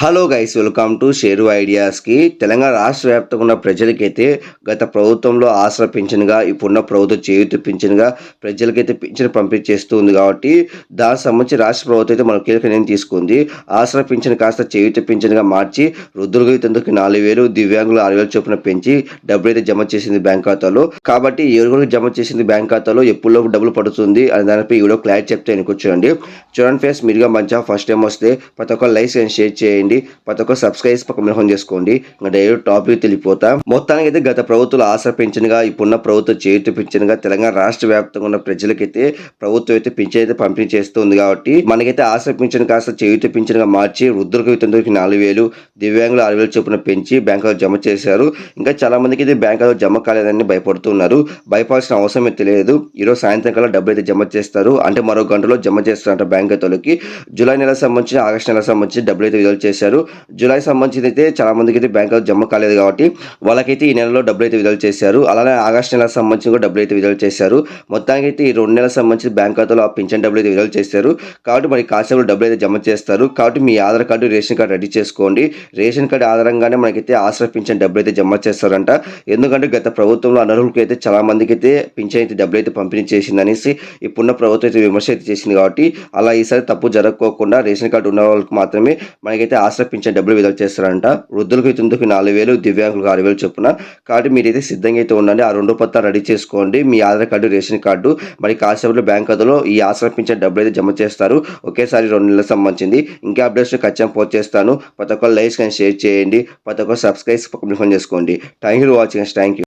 Hello guys welcome to Sheru ఐడియాస్కి Telangana రాష్ట్ర వ్యాప్తంగా ఉన్న ప్రజలకైతే గత ప్రభుత్వంలో ఆసరా పింఛన్గా ఇప్పుడున్న ప్రభుత్వం చేయూత పింఛన్గా ప్రజలకైతే పింఛన్ పంపిణీ చేస్తూ ఉంది కాబట్టి దానికి సంబంధించి రాష్ట్ర ప్రభుత్వం అయితే మన కీలక నిర్ణయం తీసుకుంది. ఆసరా పింఛన్ కాస్త చేయూత పింఛన్గా మార్చి వృద్ధులకు ఇతందుకు నాలుగు వేలు దివ్యాంగులు ఆరు వేలు చొప్పున పెంచి డబ్బులు అయితే జమ చేసింది బ్యాంక్ ఖాతాలో. కాబట్టి ఎవరికి జమ చేసింది బ్యాంక్ ఖాతాలో ఎప్పుడు డబ్బులు పడుతుంది అనే దానిపై ఈ క్లారిటీ చెప్తే అనుకోవచ్చండి చూడండి ఫేస్ మీరుగా మంచిగా ఫస్ట్ టైం వస్తే ప్రతి ఒక్క లైక్ అండ్ షేర్ చేయండి. ప్రతి ఒక్క సబ్స్క్రైబ్ పక్క మినహం చేసుకోండి. ఇంకా డైరెక్ట్ టాపిక్ తెలిపోతా. మొత్తానికి అయితే గత ప్రభుత్వాలు ఆసరా పెంచినగా ఇప్పుడున్న ప్రభుత్వం చేతి పెంచినగా తెలంగాణ రాష్ట్ర వ్యాప్తంగా ఉన్న ప్రజలకైతే ప్రభుత్వం అయితే పింఛన్ అయితే పంపిణీ చేస్తుంది కాబట్టి మనకైతే ఆసరా పింఛన్ కాస్త చేయుత పింఛన్గా మార్చి వృద్ధులకు ఇతరులకు నాలుగు వేలు దివ్యాంగులు ఆరు వేలు చొప్పున పెంచి బ్యాంకులో జమ చేశారు. ఇంకా చాలా మందికి అయితే బ్యాంకులో జమ కాలేదని భయపడుతున్నారు. భయపడాల్సిన అవసరం అయితే లేదు. ఈరోజు సాయంత్రం కల్లా డబ్బులు అయితే జమ చేస్తారు. అంటే మరో గంటలో జమ చేస్తారంట బ్యాంక్ ఖాతాలోకి జూలై నెల సంబంధించి ఆగస్టు నెల సంబంధించి డబ్బులు అయితే విడుదల చేశారు. జూలై సంబంధించి అయితే చాలా మందికి అయితే బ్యాంక్ జమ కాలేదు కాబట్టి వాళ్ళకైతే ఈ నెలలో డబ్బులు అయితే విడుదల చేశారు. అలానే ఆగస్టు నెల సంబంధించి కూడా డబ్బులు అయితే విడుదల చేశారు. మొత్తానికి అయితే ఈ రెండు నెలల సంబంధించి బ్యాంక్ ఖాతాలో ఆ పింఛన్ డబ్బులు అయితే విడుదల చేశారు. కాబట్టి మరి కాసేపు డబ్బులు అయితే జమ చేస్తారు. కాబట్టి మీ Aadhaar card ration card ready చేసుకోండి. రేషన్ కార్డు ఆధారంగానే మనకైతే ఆసరా పింఛన్ డబ్బులు అయితే జమ చేస్తారంట. ఎందుకంటే గత ప్రభుత్వంలో అనర్హులకి అయితే చాలా మందికి అయితే పింఛన్ అయితే డబ్బులు అయితే పంపిణీ చేసింది అనేసి ఇప్పుడున్న ప్రభుత్వం అయితే విమర్శ అయితే చేసింది కాబట్టి అలా ఈసారి తప్పు జరగకోకుండా రేషన్ కార్డు ఉన్న వాళ్ళకి మాత్రమే మనకైతే ఆసరా పింఛన్ డబ్బులు విడుదల చేస్తారంట. వృద్ధులకు ఇందుకు నాలుగు వేలు దివ్యాంగులకు ఆరు వేలు చొప్పున. కాబట్టి మీరైతే సిద్ధంగా అయితే ఉండండి. ఆ రెండు పత్రాలు రెడీ చేసుకోండి. మీ ఆధార్ కార్డు రేషన్ కార్డు మరి కాసేపట్లో బ్యాంక్ ఖాతాలో ఈ ఆశ్రమ పింఛన్ డబ్బులు అయితే జమ చేస్తారు. ఒకేసారి రెండు నెలలకు సంబంధించింది. ఇంకా అప్డేట్స్ ఖచ్చితంగా పోస్ట్ చేస్తాను. ప్రతి ఒక్కరు లైక్స్ కానీ షేర్ చేయండి. ప్రతి ఒక్కరు సబ్స్క్రైబ్ పక్కన చేసుకోండి. Thank you watching. Thank you